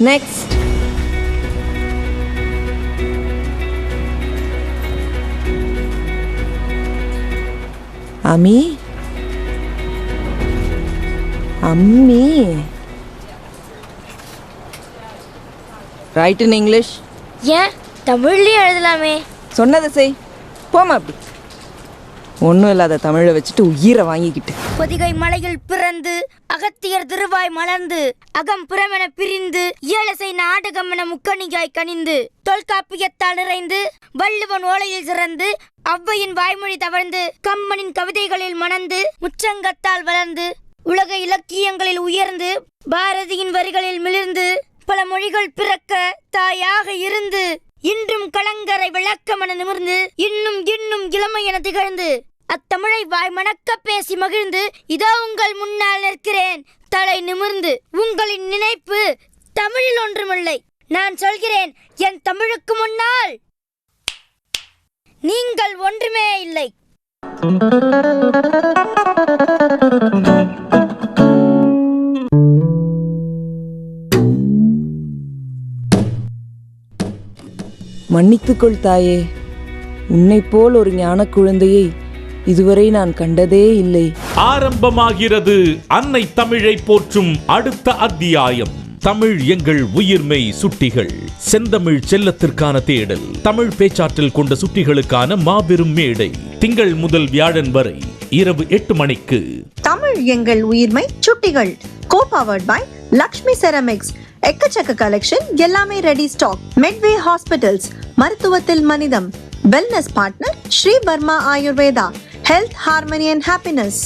Next அம்மி அம்மி right in English ஏன்? தமிழ்லயும் எழுதலாமே. சொன்னதை செய். போமா அப்படி. ஒன்றும் இல்லாத தமிழை வச்சுட்டு உயிரை வாங்கிக்கிட்டு. பொதிகை மலையில் பிறந்து அகத்தியர் திருவாய் மலர்ந்து அகம் புறமென பிரிந்து இயலசை நாடகம் என முக்கணியாய் கனிந்து தொல்காப்பியத்தால் நிறைந்து வள்ளுவன் ஓலையில் சிறந்து ஔவையின் வாய்மொழி தவழ்ந்து கம்மனின் கவிதைகளில் மணந்து முச்சங்கத்தால் வளர்ந்து உலக இலக்கியங்களில் உயர்ந்து பாரதியின் வரிகளில் மிளிர்ந்து பல மொழிகள் பிறக்க தாயாக இருந்து இன்றும் கலங்கரை விளக்கமென நிமிர்ந்து இன்னும் இன்னும் இளமை என திகழ்ந்து அத்தமிழை வாய் மணக்க பேசி மகிழ்ந்து இதோ உங்கள் முன்னால் நிற்கிறேன். தலை நிமிர்ந்து உங்களின் நினைப்பு தமிழில் ஒன்றுமில்லை. நான் சொல்கிறேன் என் தமிழுக்கு முன்னால் நீங்கள் ஒன்றுமே இல்லை. மன்னித்துக்கொள் தாயே. உன்னைப் போல் ஒரு ஞானக் குழந்தையை இதுவரை நான் கண்டதே இல்லை. ஆரம்பமாகிறது அன்னை தமிழை போற்றும் அடுத்த அத்தியாயம். தமிழ் எங்கள் உயிர்மெய் சுட்டிகள். செந்தமிழ் செல்லத்திற்கான தேடல். தமிழ் பேச்சாற்றல் கொண்ட சுட்டிகளுக்கான மாபெரும் மேடை. திங்கள் முதல் வியாழன் வரை இரவு எட்டு மணிக்கு. தமிழ் எங்கள் உயிர்மை சுட்டிகள். Co powered by Lakshmi ceramics எக்கச்சக்க கலெக்ஷன் எல்லாமே ரெடி ஸ்டாக் மெட்வே ஹாஸ்பிட்டல்ஸ் மருத்துவத்தில் மனிதம். Wellness partner Sri Varma Ayurveda. Health harmony and happiness